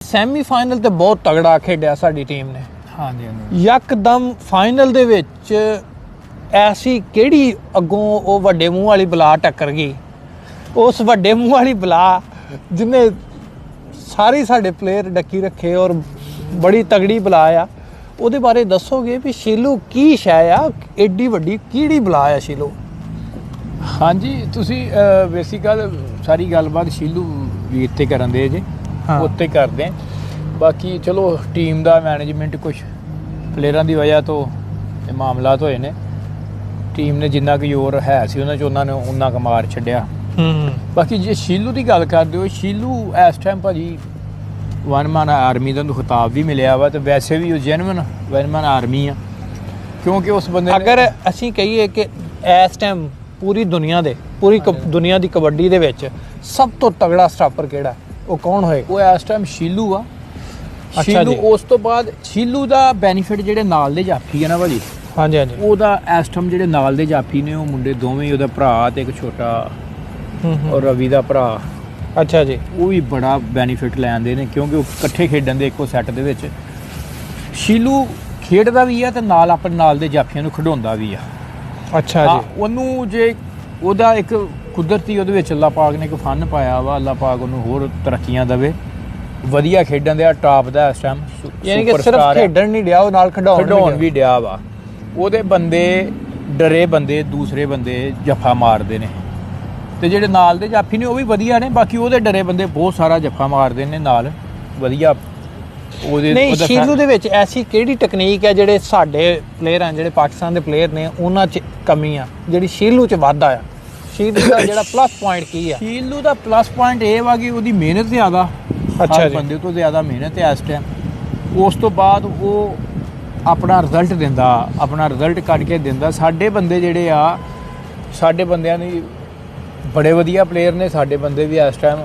Semifinal ਤੇ ਬਹੁਤ ਤਗੜਾ ਖੇਡਿਆ ਸਾਡੀ ਟੀਮ ਨੇ। ਹਾਂਜੀ ਹਾਂਜੀ। ਯਕਦਮ ਫਾਈਨਲ ਦੇ ਵਿੱਚ ਐਸੀ ਕਿਹੜੀ ਅੱਗੋਂ ਉਹ ਵੱਡੇ ਮੂੰਹ ਵਾਲੀ ਬਲਾ ਟੱਕਰ ਗਈ? ਉਸ ਵੱਡੇ ਮੂੰਹ ਵਾਲੀ ਬਲਾ ਜਿਹਨੇ ਸਾਰੇ ਸਾਡੇ ਪਲੇਅਰ ਡੱਕੀ ਰੱਖੇ ਔਰ ਬੜੀ ਤਗੜੀ ਬਲਾ ਆ। ਉਹਦੇ ਬਾਰੇ ਦੱਸੋਗੇ ਵੀ ਸ਼ੀਲੂ ਕੀ ਸ਼ੈ ਆ? ਐਡੀ ਵੱਡੀ ਕਿਹੜੀ ਬਲਾ ਆ ਸ਼ੀਲੂ? ਹਾਂਜੀ ਤੁਸੀਂ ਬੇਸਿਕਲ ਸਾਰੀ ਗੱਲਬਾਤ ਸ਼ੀਲੂ ਵੀਰ ਤੇ ਕਰਨ ਦੇ ਜੇ। ਉੱਤੇ ਕਰਦੇ ਆ। ਬਾਕੀ ਚਲੋ ਟੀਮ ਦਾ ਮੈਨੇਜਮੈਂਟ ਕੁਝ ਪਲੇਅਰਾਂ ਦੀ ਵਜ੍ਹਾ ਤੋਂ ਇਹ ਮਾਮਲਾਤ ਹੋਏ ਨੇ। ਟੀਮ ਨੇ ਜਿੰਨਾ ਕੁ ਜ਼ੋਰ ਹੈ ਸੀ ਉਹਨਾਂ ਚ ਉਹਨਾਂ ਨੇ ਉਹਨਾਂ ਕੁ ਮਾਰ ਛੱਡਿਆ। ਹੂੰ ਬਾਕੀ ਜੇ ਸ਼ੀਲੂ ਦੀ ਗੱਲ ਕਰਦੇ ਹੋ ਸ਼ੀਲੂ ਇਸ ਟਾਈਮ ਭਾਜੀ ਵਨ ਮੈਨ ਆਰਮੀ ਦਾ ਨੂੰ ਖਿਤਾਬ ਵੀ ਮਿਲਿਆ ਵਾ ਤੇ ਵੈਸੇ ਵੀ ਉਹ ਜੈਨੂਇਨ ਵਨ ਮੈਨ ਆਰਮੀ ਆ। ਕਿਉਂਕਿ ਉਸ ਬੰਦੇ ਨੇ ਅਗਰ ਅਸੀਂ ਕਹੀਏ ਕਿ ਇਸ ਟਾਈਮ ਪੂਰੀ ਦੁਨੀਆ ਦੇ ਪੂਰੀ ਕ- ਦੁਨੀਆ ਦੀ ਕਬੱਡੀ ਦੇ ਵਿੱਚ ਸਭ ਤੋਂ ਤਗੜਾ ਸਟਾਪਰ ਕਿਹੜਾ? ਉਹ ਕੌਣ ਹੋਏਗਾ ਉਹ ਇਸ ਟਾਈਮ ਸ਼ੀਲੂ ਆ। ਅੱਛਾ ਸ਼ੀਲੂ ਜੀ। ਉਸ ਤੋਂ ਬਾਅਦ ਸ਼ੀਲੂ ਦਾ ਬੈਨੀਫਿਟ ਜਿਹੜੇ ਨਾਲ ਦੇ ਜਾਫੀ ਆ ਨਾ ਭਾਜੀ? ਹਾਂਜੀ ਹਾਂਜੀ। ਉਹਦਾ ਇਸ ਟਾਈਮ ਜਿਹੜੇ ਨਾਲ ਦੇ ਜਾਫੀ ਨੇ ਉਹ ਮੁੰਡੇ ਦੋਵੇਂ ਹੀ, ਉਹਦਾ ਭਰਾ ਤੇ ਇੱਕ ਛੋਟਾ ਹੂੰ ਹੂੰ। ਔਰ ਰਵੀ ਦਾ ਭਰਾ। ਅੱਛਾ ਜੀ। ਉਹ ਵੀ ਬੜਾ ਬੈਨੀਫਿਟ ਲੈਂਦੇ ਨੇ ਕਿਉਂਕਿ ਉਹ ਇਕੱਠੇ ਖੇਡਣ ਦੇ ਇੱਕੋ ਸੈੱਟ ਦੇ ਵਿੱਚ। ਸ਼ੀਲੂ ਖੇਡਦਾ ਵੀ ਆ ਤੇ ਨਾਲ ਆਪਣੇ ਨਾਲ ਦੇ ਜਾਫੀਆਂ ਨੂੰ ਖਿਡਾਉਂਦਾ ਵੀ ਆ। ਅੱਛਾ ਜੀ। ਉਹਨੂੰ ਜੇ ਉਹਦਾ ਇੱਕ ਕੁਦਰਤੀ ਉਹਦੇ ਵਿੱਚ ਅੱਲਾ ਪਾਕ ਨੇ ਇੱਕ ਫਨ ਪਾਇਆ ਵਾ ਅੱਲਾ ਪਾਕ ਉਹਨੂੰ ਹੋਰ ਤਰੱਕੀਆਂ ਦੇਵੇ। ਵਧੀਆ ਖੇਡਣ ਦੇ ਆ ਟਾਪ ਦਾ ਇਸ ਟਾਈਮ ਯਾਨੀ ਕਿ ਸਿਰਫ ਖੇਡਣ ਨਹੀਂ ਡਿਆ ਉਹ ਨਾਲ ਖਿਡਾਉਣ ਖਿਡਾਉਣ ਵੀ ਡਿਆ ਵਾ। ਉਹਦੇ ਬੰਦੇ ਡਰੇ ਬੰਦੇ ਦੂਸਰੇ ਬੰਦੇ ਜੱਫਾ ਮਾਰਦੇ ਨੇ। ਤੇ ਜਿਹੜੇ ਨਾਲ ਦੇ ਜਾਫੀ ਨੇ ਉਹ ਵੀ ਵਧੀਆ ਨੇ ਬਾਕੀ ਉਹਦੇ ਡਰੇ ਬੰਦੇ ਬਹੁਤ ਸਾਰਾ ਜੱਫਾ ਮਾਰਦੇ ਨੇ ਨਾਲ। ਵਧੀਆ ਉਹਦੇ ਨਹੀਂ ਉਹਦਾ ਸ਼ੀਲੂ ਦੇ ਵਿੱਚ ਐਸੀ ਕਿਹੜੀ ਟੈਕਨੀਕ ਹੈ ਜਿਹੜੇ ਸਾਡੇ ਪਲੇਅਰ ਆ ਜਿਹੜੇ ਪਾਕਿਸਤਾਨ ਦੇ ਪਲੇਅਰ ਨੇ ਉਹਨਾਂ 'ਚ ਕਮੀ ਆ ਜਿਹੜੀ ਸ਼ੀਲੂ 'ਚ ਵਾਧਾ ਆ? ਸ਼ੀਲੂ ਦਾ ਜਿਹੜਾ ਪਲੱਸ ਪੁਆਇੰਟ ਕੀ ਆ? ਸ਼ੀਲੂ ਦਾ ਪਲੱਸ ਪੁਆਇੰਟ ਇਹ ਵਾ ਕਿ ਉਹਦੀ ਮਿਹਨਤ ਜ਼ਿਆਦਾ। ਅੱਛਾ ਜੀ। ਬੰਦੇ ਤੋਂ ਜ਼ਿਆਦਾ ਮਿਹਨਤ ਹੈ ਇਸ ਟਾਈਮ ਉਸ ਤੋਂ ਬਾਅਦ ਉਹ ਆਪਣਾ ਰਿਜ਼ਲਟ ਦਿੰਦਾ ਆਪਣਾ ਰਿਜ਼ਲਟ ਕੱਢ ਕੇ ਦਿੰਦਾ। ਸਾਡੇ ਬੰਦੇ ਜਿਹੜੇ ਆ ਸਾਡੇ ਬੰਦਿਆਂ ਦੀ ਬੜੇ ਵਧੀਆ ਪਲੇਅਰ ਨੇ ਸਾਡੇ ਬੰਦੇ ਵੀ ਇਸ ਟਾਈਮ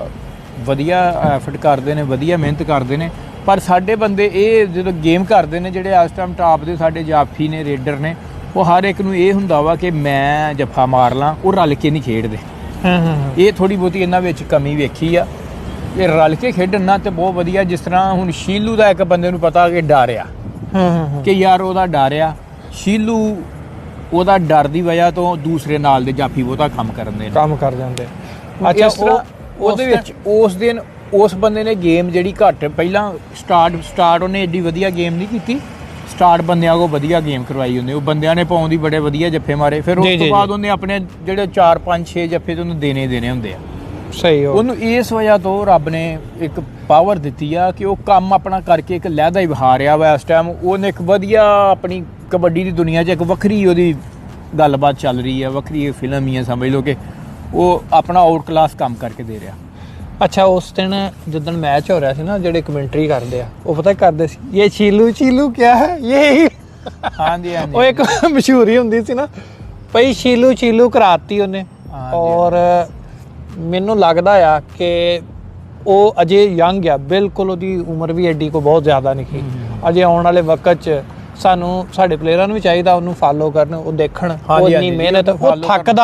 ਵਧੀਆ ਐਫਰਟ ਕਰਦੇ ਨੇ ਵਧੀਆ ਮਿਹਨਤ ਕਰਦੇ ਨੇ। ਪਰ ਸਾਡੇ ਬੰਦੇ ਇਹ ਜਦੋਂ ਗੇਮ ਕਰਦੇ ਨੇ ਜਿਹੜੇ ਇਸ ਟਾਈਮ ਟਾਪ ਦੇ ਸਾਡੇ ਜਾਫੀ ਨੇ ਰੇਡਰ ਨੇ ਉਹ ਹਰ ਇੱਕ ਨੂੰ ਇਹ ਹੁੰਦਾ ਵਾ ਕਿ ਮੈਂ ਜੱਫਾ ਮਾਰ ਲਾਂ ਉਹ ਰਲ ਕੇ ਨਹੀਂ ਖੇਡਦੇ। ਹੂੰ ਹੂੰ ਇਹ ਥੋੜੀ ਬਹੁਤੀ ਇਹਨਾਂ ਵਿੱਚ ਕਮੀ ਵੇਖੀ ਆ। ਇਹ ਰਲ ਕੇ ਖੇਡਣ ਨਾਲ ਤੇ ਬਹੁਤ ਵਧੀਆ ਜਿਸ ਤਰ੍ਹਾਂ ਹੁਣ ਸ਼ੀਲੂ ਦਾ ਇੱਕ ਬੰਦੇ ਨੂੰ ਪਤਾ ਕਿ ਡਰ ਆ। ਹੂੰ ਹੂੰ ਕਿ ਯਾਰ ਉਹਦਾ ਡਰ ਆ। ਸ਼ੀਲੂ ਉਹਦਾ ਡਰ ਦੀ ਵਜ੍ਹਾ ਤੋਂ ਦੂਸਰੇ ਨਾਲ ਦੇ ਜਾਫੀ ਬਹੁਤਾ ਕੰਮ ਕਰਨ ਦੇ ਨੇ। ਕੰਮ ਕਰ ਜਾਂਦੇ। ਅੱਛਾ ਅੱਛਾ ਉਹ ਉਹਦੇ ਵਿੱਚ ਉਸ ਦਿਨ ਉਸ ਬੰਦੇ ਨੇ ਗੇਮ ਜਿਹੜੀ ਘੱਟ ਪਹਿਲਾਂ ਸਟਾਰਟ ਸਟਾਰਟ ਉਹਨੇ ਏਡੀ ਵਧੀਆ ਗੇਮ ਨਹੀਂ ਕੀਤੀ। ਸਟਾਰਟ ਬੰਦਿਆਂ ਕੋ ਵਧੀਆ ਗੇਮ ਕਰਵਾਈ ਉਹਨੇ। ਉਹ ਬੰਦਿਆਂ ਨੇ ਪਾਉਣ ਦੀ ਬੜੇ ਵਧੀਆ ਜੱਫੇ ਮਾਰੇ। ਫਿਰ ਉਸ ਤੋਂ ਬਾਅਦ। ਉਹਨੇ ਆਪਣੇ ਜਿਹੜੇ 4 5 6 ਜੱਫੇ ਤੇ ਉਹਨੂੰ ਦੇਣੇ ਦੇਣੇ ਹੁੰਦੇ ਆ। ਸਹੀ ਹੋ ਉਹਨੂੰ ਇਸ ਵਜ੍ਹਾ ਤੋਂ ਰੱਬ ਨੇ ਇੱਕ ਪਾਵਰ ਦਿੱਤੀ ਆ ਕਿ ਉਹ ਕੰਮ ਆਪਣਾ ਕਰਕੇ ਇੱਕ ਲਹਿਦਾ ਹੀ ਵਹਾ ਰਿਹਾ ਵਾ ਇਸ ਟਾਈਮ ਉਹਨੇ ਇੱਕ ਵਧੀਆ ਆਪਣੀ ਕਬੱਡੀ ਦੀ ਦੁਨੀਆ 'ਚ ਇੱਕ ਵੱਖਰੀ ਉਹਦੀ ਗੱਲਬਾਤ ਚੱਲ ਰਹੀ ਆ। ਵੱਖਰੀ ਫਿਲਮ ਹੀ ਆ ਸਮਝ ਲਓ ਕਿ ਉਹ ਆਪਣਾ ਆਊਟ ਕਲਾਸ ਕੰਮ ਕਰਕੇ ਦੇ ਰਿਹਾ। ਅੱਛਾ ਉਸ ਦਿਨ ਜਦੋਂ ਮੈਚ ਹੋ ਰਿਹਾ ਸੀ ਨਾ ਜਿਹੜੇ ਕਮੈਂਟਰੀ ਕਰਦੇ ਆ ਉਹ ਪਤਾ ਕਰਦੇ ਸੀ? ਇਹ ਚੀਲੂ ਚੀਲੂ ਕਿਆ ਹੈ? ਇਹ ਹਾਂਜੀ ਹਾਂਜੀ ਉਹ ਇੱਕ ਮਸ਼ਹੂਰੀ ਹੁੰਦੀ ਸੀ ਨਾ ਪਈ ਸ਼ੀਲੂ ਚੀਲੂ ਕਰਾਤੀ ਉਹਨੇ। ਔਰ ਮੈਨੂੰ ਲੱਗਦਾ ਆ ਕਿ ਉਹ ਅਜੇ ਯੰਗ ਆ ਬਿਲਕੁਲ ਉਹਦੀ ਉਮਰ ਵੀ ਐਡੀ ਕੋ ਬਹੁਤ ਜ਼ਿਆਦਾ ਨਹੀਂ ਕੀ ਅਜੇ ਆਉਣ ਵਾਲੇ ਵਕਤ 'ਚ ਸਾਨੂੰ ਸਾਡੇ ਪਲੇਅਰਾਂ ਨੂੰ ਵੀ ਚਾਹੀਦਾ ਉਹਨੂੰ ਫਾਲੋ ਕਰਨ ਉਹ ਦੇਖਣ। ਉਹ ਇੰਨੀ ਮਿਹਨਤ ਉਹ। ਥੱਕਦਾ।